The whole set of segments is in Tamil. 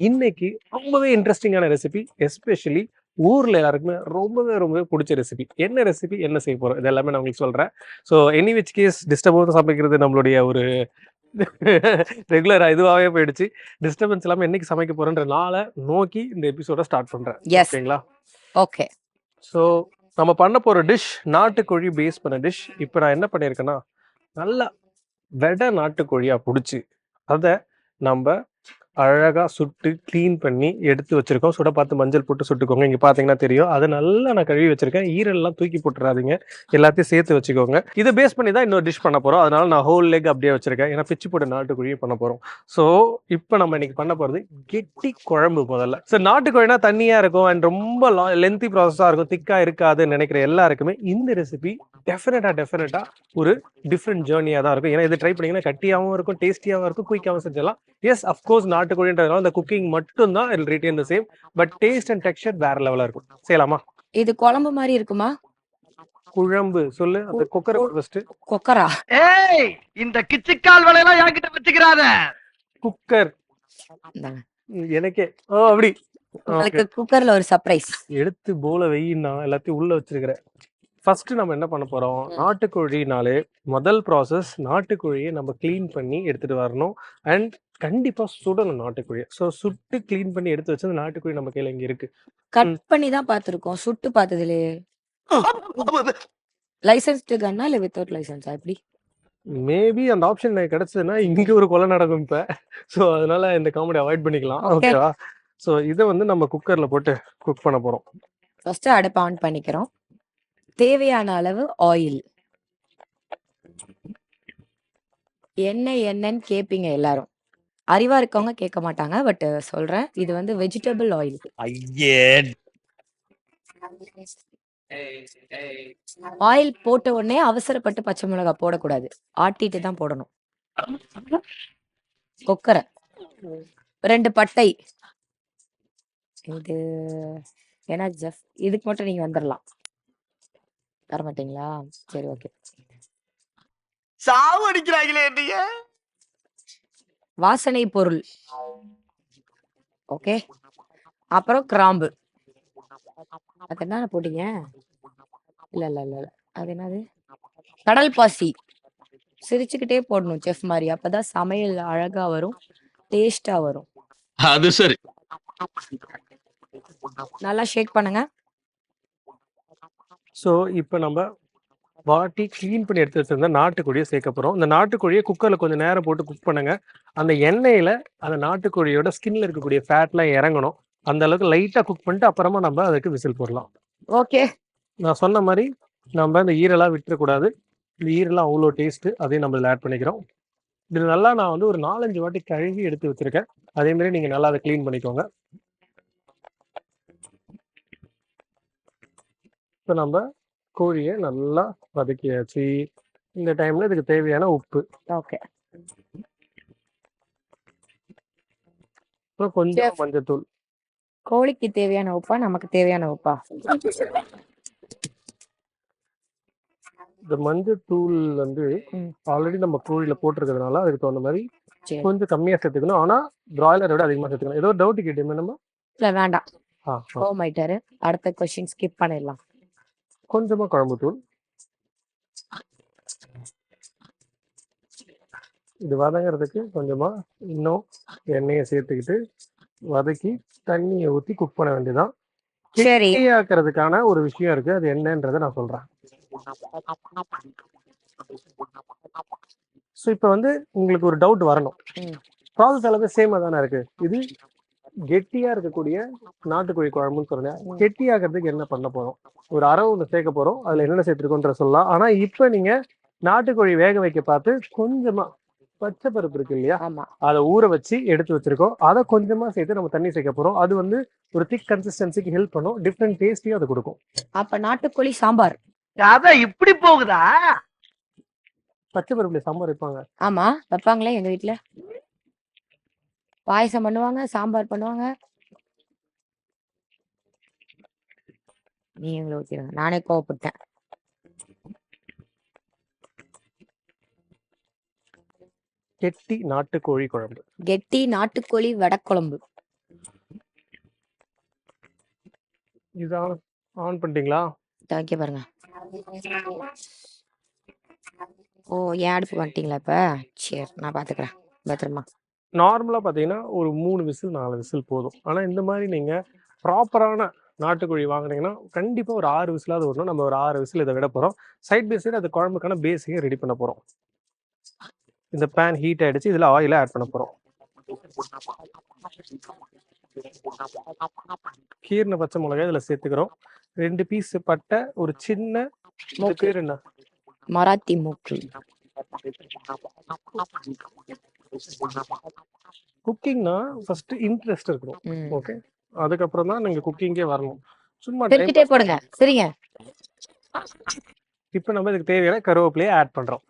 இன்னைக்கு ரொம்பவே இன்ட்ரெஸ்டிங்கான ரெசிபி எஸ்பெஷலி ஊர்ல எல்லாருக்குமே ரொம்பவே ரொம்பவே பிடிச்ச ரெசிபி என்ன ரெசிபி என்ன செய்ய போறோம் இது எல்லாமே நான் உங்களுக்கு சொல்றேன். So any which case disturbance சமைக்கிறது நம்மளுடைய ஒரு ரெகுலரா இதுவாகவே போயிடுச்சு. டிஸ்டர்பன்ஸ் இல்லாமல் என்னைக்கு சமைக்க போறேன்ற நாளை நோக்கி இந்த எபிசோட ஸ்டார்ட் பண்றேன். எஸ் ஓகேங்களா? ஓகே ஸோ நம்ம பண்ண போகிற டிஷ் நாட்டுக்கோழி பேஸ் பண்ண டிஷ் இப்போ நான் என்ன பண்ணியிருக்கேன்னா நல்லா வெடை நாட்டுக்கோழியாக பிடிச்சி அதை நம்ம அழகாக சுட்டு க்ளீன் பண்ணி எடுத்து வச்சுருக்கோம். சுட பார்த்து மஞ்சள் போட்டு சுட்டுக்கோங்க. இங்கே பார்த்தீங்கன்னா தெரியும். அதை நல்லா நான் கழுவி வச்சுருக்கேன். ஈரல்லாம் தூக்கி போட்டுறாதீங்க. எல்லாத்தையும் சேர்த்து வச்சுக்கோங்க. இதை பேஸ் பண்ணி தான் இன்னொரு டிஷ் பண்ண போகிறோம் அதனால் நான் ஹோல் லெக் அப்படியே வச்சுருக்கேன். ஏன்னா பிச்சு போட்டு நாட்டுக்குழியும் பண்ண போகிறோம் ஸோ இப்போ நம்ம இன்றைக்கி பண்ண போகிறது கெட்டி குழம்பு முதல்ல. ஸோ நாட்டுக்கோழினா தண்ணியாக இருக்கும் அண்ட் ரொம்ப லென்த்தி ப்ராசஸாக இருக்கும். திக்காக இருக்காதுன்னு நினைக்கிற எல்லாருக்குமே இந்த ரெசிபி டெஃபினட்டாக டெஃபினட்டாக ஒரு டிஃப்ரெண்ட் ஜேர்னியாக தான் இருக்கும். ஏன்னா இது ட்ரை பண்ணீங்கன்னா கட்டியாகவும் இருக்கும் டேஸ்டியாகவும் இருக்கும் குயிக்காகவும் செஞ்சிடலாம். எஸ் அஃப்கோர்ஸ் நாட்டுக்கோழின்றதுனால இந்த குக்கிங் மட்டும் தான் இல் retain the same but taste and texture வேற லெவலாக இருக்கும். செய்யலாமா? இது குழம்பு மாதிரி இருக்குமா? குழம்பு சொல்லு. அந்த குக்கரை ஃபர்ஸ்ட் கொக்கரா? ஏய் இந்த கிச்சிக்கால் வேலையெல்லாம் என்கிட்ட வச்சுக்கிறாத. குக்கர். எனக்கே. ஓ அப்படி. உங்களுக்கு குக்கர்ல ஒரு சர்ப்ரைஸ் எடுத்து போல வெயின்னா எல்லாத்தையும் உள்ள வச்சிருக்கிறேன் ஃபர்ஸ்ட் நம்ம என்ன பண்ண போறோம். நாட்டுக்கோழினாலே முதல் ப்ராசஸ் நாட்டுக்கோழியை நம்ம க்ளீன் பண்ணி எடுத்துட்டு வரணும். அண்ட் கண்டிப்பா சுடணும் நாட்டுக்கோழியை. ஸோ சுட்டு க்ளீன் பண்ணி எடுத்து வச்சு அந்த நாட்டுக்கோழி நம்ம கையில இங்க இருக்கு. கட் பண்ணி தான் பார்த்திருக்கோம். சுட்டு பார்த்ததுலே லைசன்ஸ்டு கன்னா இல்ல வித்தவுட் லைசன்ஸா எப்படி? மேபி அந்த ஆப்ஷன் எனக்கு கிடைச்சதுன்னா இங்க ஒரு கொலை நடக்கும் இப்ப. ஸோ அதனால இந்த காமெடி அவாய்ட் பண்ணிக்கலாம். ஓகேவா ஸோ இதை வந்து நம்ம குக்கர்ல போட்டு குக் பண்ண போறோம். ஃபர்ஸ்ட் அடுப்பு ஆன் பண்ணிக்கிறோம். தேவையான அளவு ஆயில் என்ன என்னன்னு கேப்பீங்க எல்லாரும். அறிவா இருக்கவங்க கேட்க மாட்டாங்க. பட் சொல்றேன். இது வந்து வெஜிடபிள் ஆயில். ஐயே. ஆயில் போட்ட உடனே அவசரப்பட்டு பச்சை மிளகாய் போடக்கூடாது. ஆட்டிட்டு தான் போடணும். கொக்கரை. ரெண்டு பட்டை. இது என்ன ஜெஃப் இதுக்கு மட்டும் நீங்க வந்துடலாம் தர மாட்டீங்களா சரி ஓகே. சாவு அடிக்கிறாங்களே வாசனை பொருள். ஓகே. அப்புறம் கிராம்பு. அது என்ன போட்டீங்க? இல்ல இல்ல இல்ல அது என்னது? கடல் பாசி. சிரிச்சுக்கிட்டே போடணும் செஃப் மாதிரி. அப்பதான் சமையல் அழகா வரும் டேஸ்டா வரும். அது சரி. நல்லா ஷேக் பண்ணுங்க. ஸோ இப்போ நம்ம வாட்டி க்ளீன் பண்ணி எடுத்து வச்சிருந்த நாட்டுக்கோழியை சேர்க்க போகிறோம் இந்த நாட்டுக்கோழியை குக்கரில் கொஞ்சம் நேரம் போட்டு குக் பண்ணுங்க. அந்த எண்ணெயில் அந்த நாட்டுக்கோழியோட ஸ்கின்ல இருக்கக்கூடிய ஃபேட்லாம் இறங்கணும். அந்த அளவுக்கு லைட்டாக குக் பண்ணிட்டு அப்புறமா நம்ம அதுக்கு விசில் போடலாம். ஓகே. நான் சொன்ன மாதிரி நம்ம இந்த ஈரெல்லாம் விட்டுறக்கூடாது. இந்த ஈரெல்லாம் அவ்வளோ டேஸ்ட்டு அதையும் நம்ம இதில் ஆட் பண்ணிக்கிறோம். இது நல்லா நான் வந்து ஒரு நாலஞ்சு வாட்டி கழுவி எடுத்து வச்சிருக்கேன். அதே மாதிரி நீங்கள் நல்லா அதை க்ளீன் பண்ணிக்கோங்க. இப்போ நம்ம கோழியை நல்லா வதக்கியாச்சு. இந்த டைம்ல இதுக்கு தேவையான உப்பு. ஓகே அப்புறம் கொஞ்சம். மஞ்சத்தூள். கோழிக்கு தேவையான உப்பா? நமக்கு தேவையான உப்பா? இந்த மஞ்சத்தூள் வந்து ம். ஆல்ரெடி நம்ம கோழியில போட்டிருக்கிறதுனால அதுக்கு தகுந்த மாதிரி கொஞ்சம் கம்மியா சேர்த்துக்கணும். ஆனா பிராய்லரை விட அதிகமா சேர்த்துக்கணும். ஏதோ டவுட் கேட்டீங்க நம்ம இல்ல வேண்டாம். ஆ, ஆ. ஓ மைட்டரு அடுத்த கொஸ்டின் ஸ்கிப் பண்ணிடலாம். கொஞ்சமா குழம்பு தூள் இது வதங்கிறதுக்கு கொஞ்சமா இன்னும் எண்ணெயை சேர்த்துக்கிட்டு வதக்கி தண்ணியை ஊற்றி குக் பண்ண வேண்டியதான் ஆக்கிறதுக்கான ஒரு விஷயம் இருக்கு. அது என்னன்றதை நான் சொல்றேன். ஸோ இப்போ வந்து உங்களுக்கு ஒரு டவுட் வரணும். ப்ராசஸ் எல்லாமே சேமா தானே இருக்கு. இது கெட்டியா இருக்கக்கூடிய நாட்டுக்கோழி குழம்புன்னு சொல்றேன். ம். கெட்டியாக்கிறதுக்கு என்ன பண்ண போறோம்? ஒரு அரவு ஒன்று சேர்க்க போறோம். அதுல என்னென்ன சேர்த்துருக்கோன்ற சொல்லலாம். ஆனா இப்போ நீங்க நாட்டுக்கோழி வேக வைக்க பார்த்து கொஞ்சமா பச்சை பருப்பு இருக்கு இல்லையா? ஆமா. அதை ஊற வச்சு எடுத்து வச்சிருக்கோம். அதை கொஞ்சமா சேர்த்து நம்ம தண்ணி சேர்க்க போறோம். அது வந்து ஒரு திக் கன்சிஸ்டன்சிக்கு ஹெல்ப் பண்ணும். டிஃப்ரெண்ட் டேஸ்டையும் அது கொடுக்கும். அப்ப நாட்டுக்கோழி சாம்பார். கதை இப்படி போகுதா? பச்சை பருப்புல சாம்பார் வைப்பாங்க. ஆமா வைப்பாங்களே எங்க வீட்ல. பாயசம் பண்ணுவாங்க சாம்பார் பண்ணுவாங்க. நீ எங்களை ஊற்றிடுங்க நானே கோவப்பட்டேன். கெட்டி நாட்டுக்கோழி குழம்பு. கெட்டி நாட்டுக்கோழி வடக்குழம்பு இது ஆன் பண்ணிட்டீங்களா? ஓகே பாருங்க. ஓ ஏன் அடுப்பு பண்ணிட்டீங்களா இப்போ? சரி நான் பார்த்துக்கிறேன் பத்திரமா. நார்மலாக பார்த்தீங்கன்னா ஒரு மூணு விசில் நாலு விசில் போதும். ஆனால் இந்த மாதிரி நீங்கள் ப்ராப்பரான நாட்டுக்கோழி வாங்குனீங்கன்னா கண்டிப்பாக ஒரு ஆறு விசிலாவது வரணும். நம்ம ஒரு ஆறு விசில் இதை விட போகிறோம் சைட் பை சைடு அது குழம்புக்கான பேஸையும் ரெடி பண்ண போகிறோம் இந்த பேன் ஹீட் ஆயிடுச்சு இதில் ஆயிலை ஆட் பண்ண போகிறோம் கீர்ன பச்சை மிளகாய் இதில் சேர்த்துக்கிறோம். ரெண்டு பீஸ் பட்டை ஒரு சின்ன பேர் என்ன? மராத்தி மூக்கு. குக்கிங்னா ஃபர்ஸ்ட் இன்ட்ரெஸ்ட் இருக்கணும். ஓகே அதுக்கப்புறம் தான் நீங்க குக்கிங்கே வரணும். சும்மா டைம் தெரிஞ்சுட்டே போடுங்க. சரிங்க. இப்போ நம்ம இதுக்கு தேவையான கருவேப்பிலையை ஆட் பண்றோம்.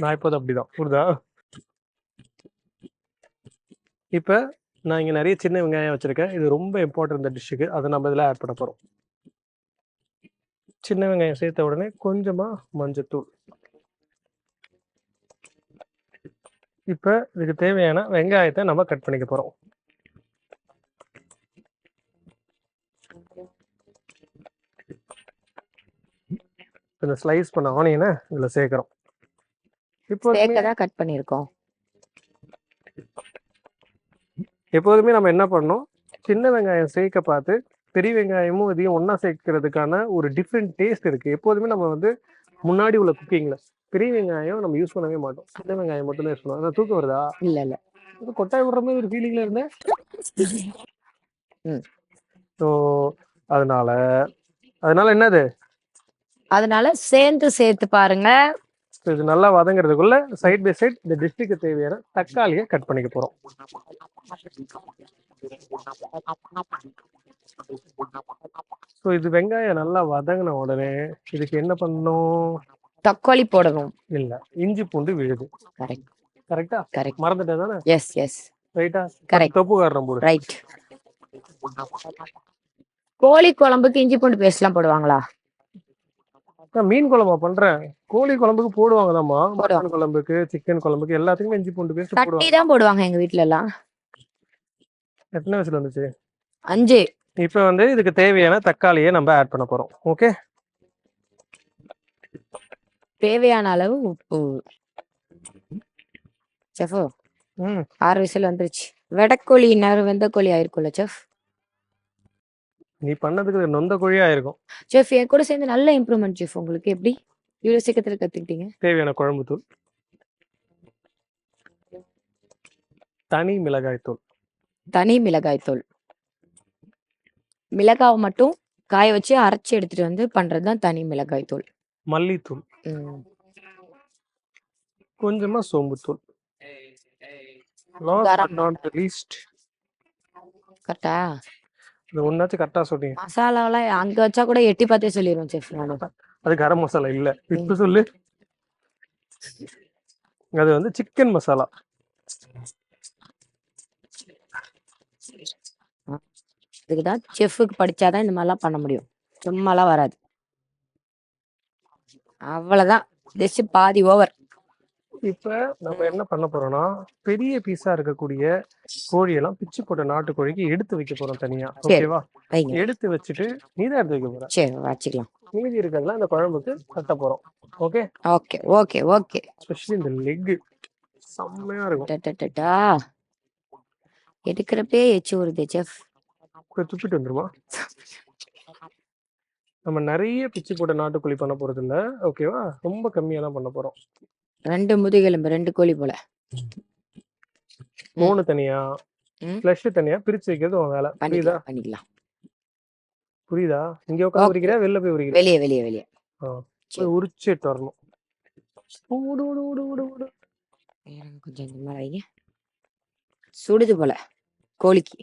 நான் இப்போது அப்படிதான். புரியுதா? இப்போ நான் இங்க நிறைய சின்ன வெங்காயம் வச்சிருக்கேன். இது ரொம்ப இம்பார்ட்டன்ட் இந்த டிஷ்ஷுக்கு அதை நம்ம இதில் ஆட் பண்ண போறோம். சின்ன வெங்காயம் சேர்த்த உடனே கொஞ்சமா மஞ்சத்தூள். இப்போ இதுக்கு தேவையான வெங்காயத்தை நம்ம கட் பண்ணிக்க போறோம். இந்த ஸ்லைஸ் பண்ண ஆனியனை இதில் சேர்க்குறோம். இப்போ தான் கட் பண்ணியிருக்கோம் எப்போதுமே நம்ம என்ன பண்ணணும்? சின்ன வெங்காயம் சேர்க்க பார்த்து பெரிய வெங்காயமும் இதையும் ஒண்ணா சேர்க்கறதுக்கான ஒரு டிஃப்ரெண்ட் டேஸ்ட் இருக்கு. எப்போதுமே நம்ம வந்து முன்னாடி உள்ள குக்கிங்ல பெரிய வெங்காயம் நம்ம யூஸ் பண்ணவே மாட்டோம். சின்ன வெங்காயம் மட்டும் தான் யூஸ் பண்ணுவோம். அதான் தூக்கம் வருதா? இல்ல இல்ல. இது கொட்டாய் விடுற மாதிரி ஒரு ஃபீலிங்ல இருந்தேன். ம். ஸோ அதனால அதனால என்னது? அதனால சேர்ந்து சேர்த்து பாருங்க. இது நல்லா வதங்குறதுக்குள்ள சைட் பை சைட் இந்த டிஷ்ஷுக்கு தேவையான தக்காளியை கட் பண்ணிக்க போறோம். ஸோ இது வெங்காயம் நல்லா வதங்கின உடனே இதுக்கு என்ன பண்ணணும்? தக்காளி போடணும். இல்ல இஞ்சி பூண்டு விழுது. கரெக்ட் கரெக்டா கரெக்ட் மறந்துட்டேன் தானே? எஸ் எஸ் ரைட்டா Correct. தொப்பு காரணம் போடு. ரைட் கோழி குழம்புக்கு இஞ்சி பூண்டு பேஸ்ட்லாம் போடுவாங்களா? நான் மீன் குழம்பா பண்றேன். கோழி குழம்புக்கு போடுவாங்க. மட்டன் குழம்புக்கு சிக்கன் குழம்புக்கு எல்லாத்துக்குமே இஞ்சி பூண்டு பேஸ்ட் போடுவாங்க. தான் போடுவாங்க எங்க வீட்ல எல்லாம் எத்தனை வயசுல வந்துச்சு? அஞ்சு. இப்போ வந்து இதுக்கு தேவையான தக்காளியை நம்ம ஆட் பண்ண போறோம். ஓகே தேவையான அளவு உப்பு. செஃபோ ம். ஆறு விசில் வந்துருச்சு. வெடக்கோழி நேரம் வெந்த கோழி ஆயிருக்கும்ல செஃப்? நீ பண்ணதுக்கு நொந்த கோழியா இருக்கும் செஃப் என் கூட சேர்ந்து நல்ல இம்ப்ரூவ்மெண்ட் செஃப். உங்களுக்கு எப்படி? இவ்வளவு சீக்கிரத்துல கத்துக்கிட்டீங்க. தேவையான குழம்பு தூள் தனி மிளகாய் தூள் தனி மிளகாய் தூள் மிளகாவை மட்டும் காய வச்சு அரைச்சி எடுத்துட்டு வந்து பண்றதுதான் தனி மிளகாய் தூள். மல்லித்தூள். ம். கொஞ்சமா சோம்புத்தூள். லாஸ்ட் கரம் நாட் லீஸ்ட் கரெக்டா? இது ஒன்னாச்சும் கரெக்டா சொன்னீங்க மசாலாவெல்லாம் அங்க வச்சா கூட எட்டி பார்த்தே சொல்லிடுவோம் செஃப் நானு. அது கரம் மசாலா இல்ல. இப்ப சொல்லு. அது வந்து சிக்கன் மசாலா. இதுக்குதான் செஃப்புக்கு படிச்சாதான் இந்த மாதிரிலாம் பண்ண முடியும். சும்மாலாம் வராது. அவ்வளவுதான். டிஷ் பாதி ஓவர் இப்ப நம்ம என்ன பண்ண போறோம்னா பெரிய பீஸா இருக்கக்கூடிய கோழியெல்லாம் பிச்சு போட்ட நாட்டுக்கோழிக்கு எடுத்து வைக்க போறோம் தனியா. ஓகேவா? எடுத்து வச்சுட்டு நீதான் எடுத்து வைக்க போற சரி வச்சுக்கலாம். மீதி இருக்கிறதுல அந்த குழம்புக்கு கட்ட போறோம். Okay? Okay okay okay. Specially இந்த லெக் செம்மையா இருக்கும். எடுக்கிறப்பே எச்சு வருது செஃப். துப்பிட்டு வந்துருமா? நம்ம நிறைய பிச்சு போட்ட நாட்டுக்கோழி பண்ண போறது இல்ல. ஓகேவா? ரொம்ப கம்மியா தான் பண்ண போறோம். ரெண்டு முதுகெலும்பு ரெண்டு கோழி போல. மூணு தனியா. ஃபிளஷ் தனியா? பிரிச்சு வைக்கிறது உன் வேலை. புரியுதா? பண்ணிக்கலாம் புரியுதா? இங்க உட்காந்து Okay. உரிக்கிறியா? வெளில போய் உரிக்கிறியா? வெளியே வெளியே வெளியே. உரிச்சிட்டு வரணும். ஓடு ஓடு ஓடு ஓடு ஓடு. கொஞ்சம் இந்த மாதிரி வைங்க. சுடுது போல கோழிக்கு.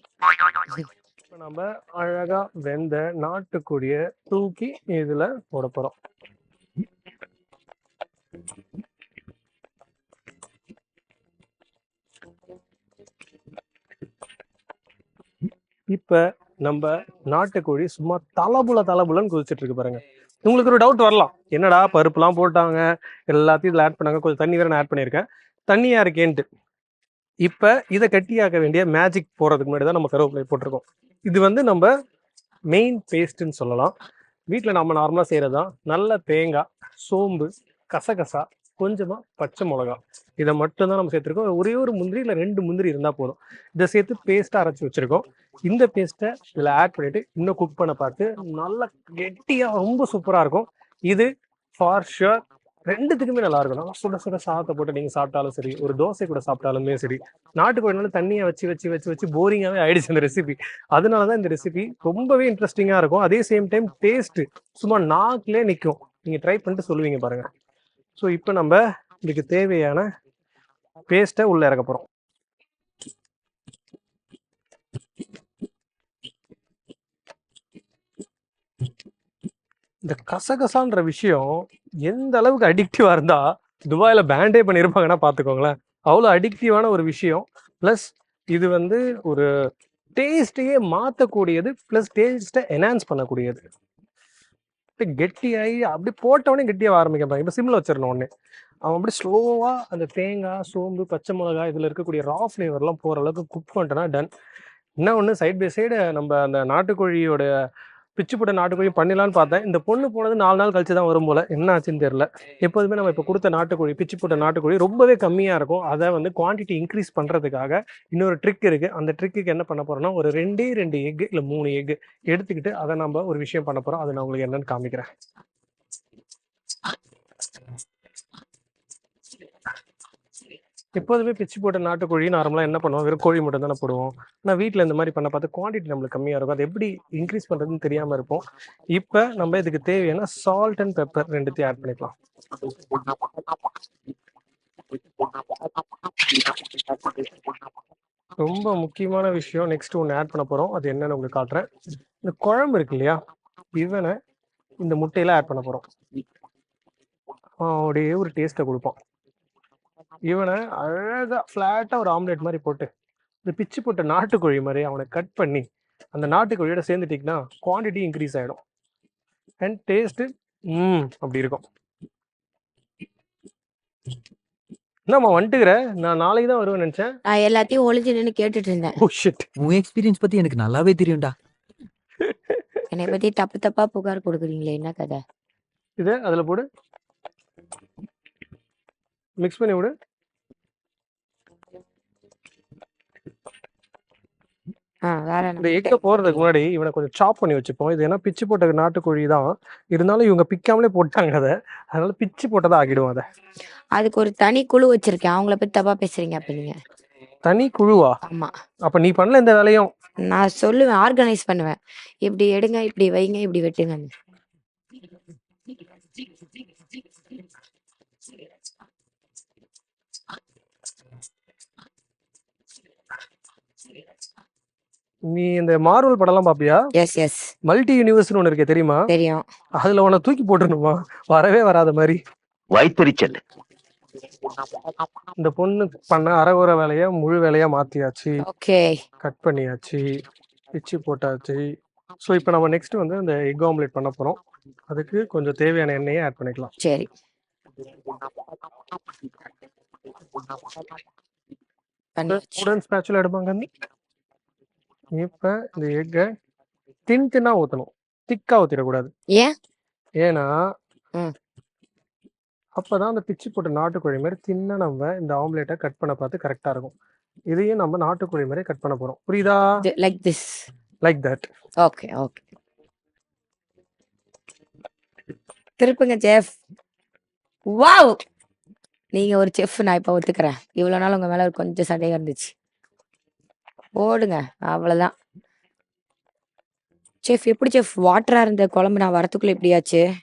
இப்போ நம்ம அழகா வெந்த நாட்டுக்கோழிய தூக்கி இதுல போட போறோம். இப்ப நம்ம நாட்டுக்கோழி சும்மா தலபுல தலபுலன்னு குதிச்சிட்டு இருக்கு பாருங்க. உங்களுக்கு ஒரு டவுட் வரலாம். என்னடா பருப்புலாம் போட்டாங்க? எல்லாத்தையும் இதுல ஆட் பண்ணாங்க. கொஞ்சம் தண்ணி வேற நான் ஆட் பண்ணியிருக்கேன். தண்ணியா இருக்கேன்ட்டு இப்ப இதை கட்டியாக்க வேண்டிய மேஜிக் போறதுக்கு முன்னாடி தான் நம்ம கருவேப்பிலை போட்டிருக்கோம். இது வந்து நம்ம மெயின் பேஸ்ட்டுன்னு சொல்லலாம். வீட்டில் நம்ம நார்மலாக செய்கிறது தான் நல்ல தேங்காய் சோம்பு கசகசா கொஞ்சமாக பச்சை மிளகா. இதை மட்டும்தான் நம்ம சேர்த்துருக்கோம். ஒரே ஒரு முந்திரி இல்லை ரெண்டு முந்திரி இருந்தால் போதும். இதை சேர்த்து பேஸ்ட்டாக அரைச்சி வச்சுருக்கோம். இந்த பேஸ்ட்டை இதில் ஆட் பண்ணிவிட்டு இன்னும் குக் பண்ண பார்த்து நல்லா கெட்டியாக ரொம்ப சூப்பராக இருக்கும். இது ஃபார் ஷுர் ரெண்டுத்துக்குமே நல்லா இருக்கும். நல்லா சுட சுட சாதத்தை போட்டு நீங்கள் சாப்பிட்டாலும் சரி ஒரு தோசை கூட சாப்பிட்டாலுமே சரி நாட்டுக்கோழினால தண்ணியை வச்சு வச்சு வச்சு வச்சு போரிங்காகவே ஆயிடுச்சு இந்த ரெசிபி அதனால தான் இந்த ரெசிபி ரொம்பவே இன்ட்ரெஸ்டிங்காக இருக்கும். அதே சேம் டைம் டேஸ்ட் சும்மா நாக்கிலே நிற்கும் நீங்கள் ட்ரை பண்ணிட்டு சொல்லுவீங்க பாருங்க. ஸோ இப்போ நம்ம இதுக்கு தேவையான பேஸ்ட்டை உள்ளே இறக்க போறோம். இந்த கசகசான்ற விஷயம் எந்த அளவுக்கு அடிக்டிவா இருந்தா துபாயில பேண்டே பண்ணியிருப்பாங்கன்னா பார்த்துக்கோங்களேன் அவ்வளோ அடிக்டிவான ஒரு விஷயம். ப்ளஸ் இது வந்து ஒரு டேஸ்ட்டையே மாற்றக்கூடியது ப்ளஸ் டேஸ்ட்டை என்ஹான்ஸ் பண்ணக்கூடியது. அப்படியே கெட்டியாகி அப்படி போட்டவொடனே கெட்டியாக ஆரம்பிக்க இப்போ சிம்மில் வச்சிடணும் உடனே அவன் அப்படி ஸ்லோவாக அந்த தேங்காய் சோம்பு பச்சை மிளகாய் இதில் இருக்கக்கூடிய ரா ஃப்ளேவர்லாம் போகிற அளவுக்கு குக் பண்ணிட்டேன்னா டன் என்ன ஒன்று சைட் பை சைடு நம்ம அந்த நாட்டுக்கோழியோட பிச்சுப்பட்ட நாட்டுக்கோழி பண்ணிடலான்னு பார்த்தேன். இந்த பொண்ணு போனது நாலு நாள் கழிச்சு தான் வரும் போல. என்ன ஆச்சுன்னு தெரியல. எப்போதுமே நம்ம இப்போ கொடுத்த நாட்டுக்கோழி பிச்சுப்பட்ட நாட்டுக்கோழி ரொம்பவே கம்மியாக இருக்கும். அதை வந்து குவான்டிட்டி இன்க்ரீஸ் பண்ணுறதுக்காக இன்னொரு ட்ரிக் இருக்குது அந்த ட்ரிக்குக்கு என்ன பண்ண போகிறோம்னா ஒரு ரெண்டே ரெண்டு எக்கு இல்லை மூணு எக் எடுத்துக்கிட்டு அதை நம்ம ஒரு விஷயம் பண்ண போகிறோம் அதை நான் உங்களுக்கு என்னென்னு காமிக்கிறேன். எப்போதுமே பிச்சு போட்ட நாட்டுக்கோழி நார்மலாக என்ன பண்ணுவோம்? வெறும் கோழி மட்டும் தானே போடுவோம். ஆனால் வீட்டில் இந்த மாதிரி பண்ண பார்த்து குவான்டிட்டி நம்மளுக்கு கம்மியாக இருக்கும். அது எப்படி இன்க்ரீஸ் பண்ணுறதுன்னு தெரியாமல் இருப்போம். இப்போ நம்ம இதுக்கு தேவையான சால்ட் அண்ட் பெப்பர் ரெண்டுத்தையும் ஆட் பண்ணிக்கலாம். ரொம்ப முக்கியமான விஷயம். நெக்ஸ்ட் ஒன்று ஆட் பண்ண போகிறோம் அது என்னன்னு உங்களுக்கு காட்டுறேன். இந்த குழம்பு இருக்கு இல்லையா? இவனை இந்த முட்டையில ஆட் பண்ண போகிறோம் அப்படியே ஒரு டேஸ்ட்டை கொடுப்போம் இவனை அழகாக ஃப்ளாட்டாக ஒரு ஆம்லேட் மாதிரி போட்டு இந்த பிச்சு போட்ட நாட்டுக்கோழி மாதிரி அவனை கட் பண்ணி அந்த நாட்டுக்கோழியோட சேர்ந்துட்டிங்கன்னா குவான்டிட்டி இன்க்ரீஸ் ஆகிடும் அண்ட் டேஸ்ட்டு ம் அப்படி இருக்கும். என்னம்மா வந்துட்டுக்கிற? நான் நாளைக்கு தான் வருவேன் நினச்சேன். நான் எல்லாத்தையும் ஒளிஞ்சு நின்னு கேட்டுட்டு இருந்தேன். ஓ ஷிட் உன் எக்ஸ்பீரியன்ஸ் பத்தி எனக்கு நல்லாவே தெரியும்டா. என்னை பத்தி தப்பு தப்பா புகார் கொடுக்குறீங்களே என்ன கதை? இதை அதில் போடு. மிக்ஸ் பண்ணி விடு. வேற இந்த எக்கை போடுறதுக்கு முன்னாடி இவனை கொஞ்சம் சாப் பண்ணி வச்சுப்போம். இது ஏன்னா பிச்சு போட்ட நாட்டுக்கோழி தான். இருந்தாலும் இவங்க பிக்காமலே போட்டாங்க அதை. அதனால பிச்சு போட்டதை ஆக்கிடுவோம் அதை. அதுக்கு ஒரு தனி குழு வச்சிருக்கேன். அவங்கள பத்தி தப்பா பேசுறீங்க அப்ப நீங்க. தனி குழுவா? ஆமா. அப்ப நீ பண்ணல இந்த வேலையும்? நான் சொல்லுவேன் ஆர்கனைஸ் பண்ணுவேன். இப்படி எடுங்க இப்படி வைங்க இப்படி வெட்டுங்க. நீ இந்த மார்வல் படம்லாம் பாப்பியா? எஸ் எஸ் மல்டி யூனிவர்ஸ்னு ஒன்று இருக்கே தெரியுமா? தெரியும். அதுல உன்னை தூக்கி போட்டுருணுமா வரவே வராத மாதிரி. வைத்தறிச்சல் இந்த பொண்ணு பண்ண அரைகுறை வேலையை முழு வேலையா மாத்தியாச்சு. ஓகே. கட் பண்ணியாச்சு. பிச்சு போட்டாச்சு. ஸோ இப்போ நம்ம நெக்ஸ்ட் வந்து இந்த எக் ஆம்லேட் பண்ண போறோம். அதுக்கு கொஞ்சம் தேவையான எண்ணெயை ஆட் பண்ணிக்கலாம். சரி. உடன் ஸ்பேச்சுல எடுப்பாங்க இப்போ இந்த எக்கை தின் தின்னா ஊற்றணும் திக்கா ஊற்றிடக்கூடாது ஏன்? ஏன்னா ம். அப்பதான் அந்த பிச்சு போட்ட நாட்டுக்கோழி மாதிரி தின்ன நம்ம இந்த ஆம்லேட்டை கட் பண்ண பார்த்து கரெக்டா இருக்கும். இதையும் நம்ம நாட்டுக்கோழி மாதிரி கட் பண்ண போறோம். புரியுதா? Like this. Like that. Okay okay. திருப்புங்க chef wow! நீங்க ஒரு செஃப் நான் இப்ப ஒத்துக்கிறேன். இவ்வளவு நாள் உங்க மேல ஒரு கொஞ்சம் சந்தேகம் இருந்துச்சு. ஓடுங்க அவ்வளவுதான். செஃப் எப்படி செஃப் வாட்டரா இருந்த குழம்பு நான் வரத்துக்குள்ள எப்படியாச்சு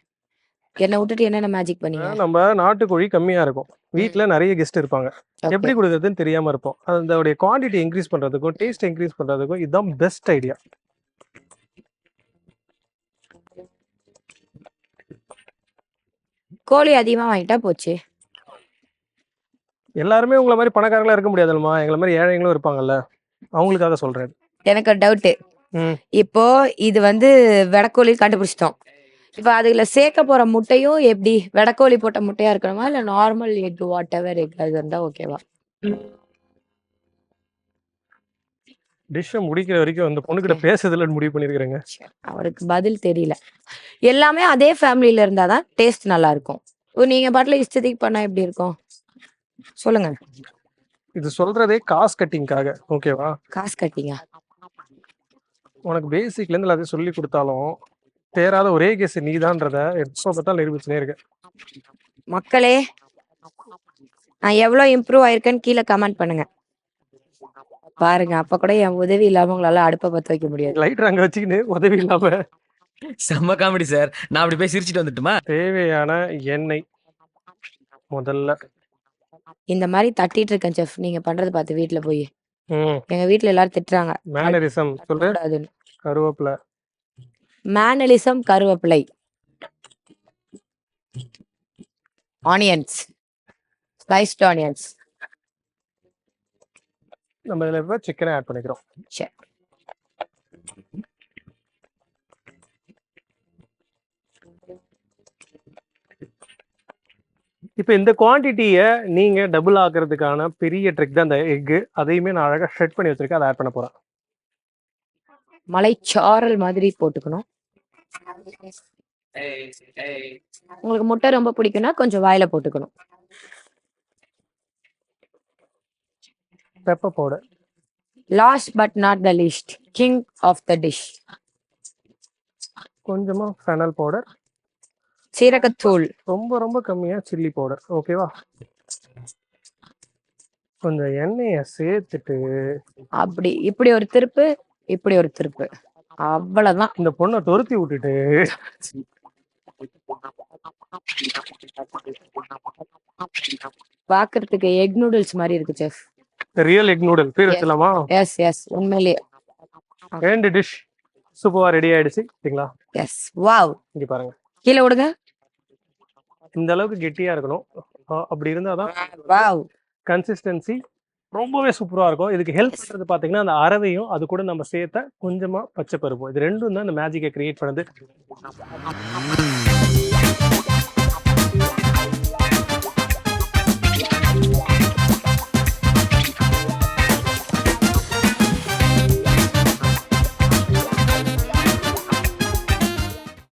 என்னை விட்டுட்டு என்னென்ன மேஜிக் பண்ணீங்க? நம்ம நாட்டுக்கோழி கம்மியா இருக்கும். வீட்ல நிறைய கெஸ்ட் இருப்பாங்க. எப்படி கொடுக்கறதுன்னு தெரியாம இருப்போம். அதோடைய குவாண்டிட்டி இன்க்ரீஸ் பண்றதுக்கும் டேஸ்ட் இன்க்ரீஸ் பண்றதுக்கும் இதுதான் பெஸ்ட் ஐடியா கோழி அதிகமா வாங்கிட்டா போச்சு. எல்லாருமே உங்களை மாதிரி பணக்காரங்களா இருக்க முடியாதுல்மா எங்களை மாதிரி ஏழைங்களும் இருப்பாங்கல்ல. அவங்களுக்காக சொல்றேன். எனக்கு ஒரு டவுட்டு. இப்போ இது வந்து வெடக்கோழி கண்டுபிடிச்சிட்டோம். இப்போ அதுல சேர்க்க போற முட்டையும் எப்படி? வெடக்கோழி போட்ட முட்டையா இருக்கணுமா? இல்ல normal egg whatever egg அது இருந்தா ஓகேவா டிஷ்ஷை முடிக்கிற வரைக்கும் அந்த பொண்ணுகிட்ட பேசுறதுல முடிவு பண்ணிருக்கிறேங்க. அவருக்கு பதில் தெரியல. எல்லாமே அதே ஃபேமிலியில இருந்தாதான் டேஸ்ட் நல்லா இருக்கும். நீங்க பாட்டுல இஷ்டத்துக்கு பண்ணா எப்படி இருக்கும்? சொல்லுங்க. இது சொல்றதே காசு கட்டிங்காக ஓகேவா? காசு கட்டிங்க. உனக்கு பேசிக்ல இருந்து எல்லாத்தையும் சொல்லி கொடுத்தாலும் தேராத ஒரே கேஸ் நீதான்றத எப்போ பார்த்தாலும் நிரூபிச்சுனே இருக்க. மக்களே நான் எவ்வளவு இம்ப்ரூவ் ஆயிருக்கேன்னு கீழே கமெண்ட் பண்ணுங்க. பாருங்க அப்ப கூட என் உதவி இல்லாம உங்களால அடுப்பை பத்த வைக்க முடியாது. லைட்டர் அங்க வச்சுக்கின்னு உதவி இல்லாம. செம்ம காமெடி சார் நான் அப்படி போய் சிரிச்சிட்டு வந்துட்டுமா? தேவையான எண்ணெய் முதல்ல. இந்த மாதிரி தட்டிட்டு இருக்கேன் செஃப். நீங்க பண்றது பார்த்து வீட்ல போய். எங்க வீட்ல எல்லாரும் திட்டுறாங்க. மேனரிசம் சொல்லு. கூடாதுன்னு கருவேப்பிலை. மேனலிசம் கருவேப்பிலை. ஆனியன்ஸ். Sliced onions. நம்ம இதுல இப்ப சிக்கனை ஆட் பண்ணிக்கிறோம். சரி இப்போ இந்த குவான்டிட்டியை நீங்க டபுள் ஆக்குறதுக்கான பெரிய ட்ரிக் தான் இந்த எக்கு அதையுமே நான் அழகா ஷெட் பண்ணி வச்சிருக்கேன். அதை ஆட் பண்ண போறேன். மலைச்சாரல் மாதிரி போட்டுக்கணும். உங்களுக்கு முட்டை ரொம்ப பிடிக்கும்னா கொஞ்சம் வாயில போட்டுக்கணும். Pepper powder last but not the least king of the dish கொஞ்சமா ஃபெனல் பவுடர் சீரகத்தூள். ரொம்ப ரொம்ப கம்மியா சில்லி பவுடர் ஓகேவா கொஞ்சம் எண்ணெயை சேர்த்துட்டு. அப்படி இப்படி ஒரு திருப்பு இப்படி ஒரு திருப்பு. அவ்வளவுதான். இந்த பொண்ணை துரத்தி விட்டுட்டு. பாக்குறதுக்கு எக் நூடுல்ஸ் மாதிரி இருக்கு செஃப் ரியல் எக் நூடுல் பேர் வச்சலாமா எஸ் எஸ் உண்மையிலேயே. ரெண்டு டிஷ் சூப்பரா ரெடி ஆயிடுச்சு. சரிங்களா? எஸ் வாவ் இங்க பாருங்க. கீழே விடுங்க இந்த அளவுக்கு கெட்டியா இருக்கணும். அப்படி இருந்தாதான் கன்சிஸ்டன்சி ரொம்பவே சூப்பரா இருக்கும். இதுக்கு ஹெல்ப் பண்றது பாத்தீங்கன்னா அந்த அரவையும் அது கூட நம்ம சேர்த்த கொஞ்சமா பச்சை பருப்பும் இது ரெண்டும் தான் இந்த மேஜிக்கை கிரியேட் பண்ணுது.